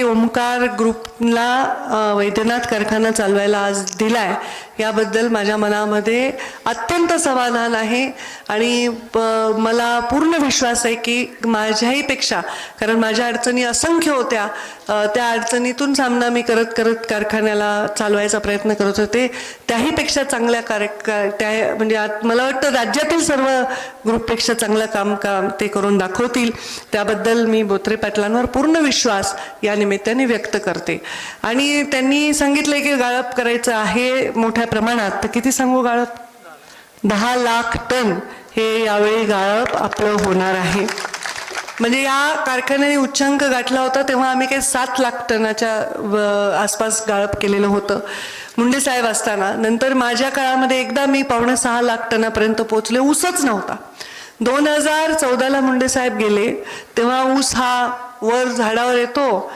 की ओमकार ग्रुपला वैद्यनाथ कारखाना चालवायला आज दिलाय. याबद्दल माझ्या मनामध्ये अत्यंत समाधान आहे आणि प- मला पूर्ण विश्वास आहे की माझ्याहीपेक्षा कारण माझ्या अडचणी असंख्य होत्या त्या अडचणीतून सामना मी करत करत कारखान्याला चालवायचा प्रयत्न करत होते. त्याहीपेक्षा चांगल्या कार्य त्या म्हणजे आत- मला वाटतं राज्यातील सर्व ग्रुपपेक्षा चांगलं काम काम ते करून दाखवतील. त्याबद्दल मी बोत्रे पाटलांवर पूर्ण विश्वास या निमित्ताने व्यक्त करते. आणि त्यांनी सांगितलं की गाळप करायचं आहे मोठ्या प्रमाणात. तर किती सांगू गाळप? दहा लाख टन हे यावेळी गाळप आपलं होणार आहे. म्हणजे या कारखान्याने उच्चांक गाठला होता तेव्हा आम्ही काही सात लाख टनाच्या आसपास गाळप केलेलं होतं. मुंडे साहेब असताना नंतर माझ्या काळामध्ये एकदा मी पावणे सहा लाख टनापर्यंत पोहोचले ऊसच नव्हता. दोन हजार चौदाला मुंडे साहेब गेले तेव्हा ऊस हा वर झाडावर येतो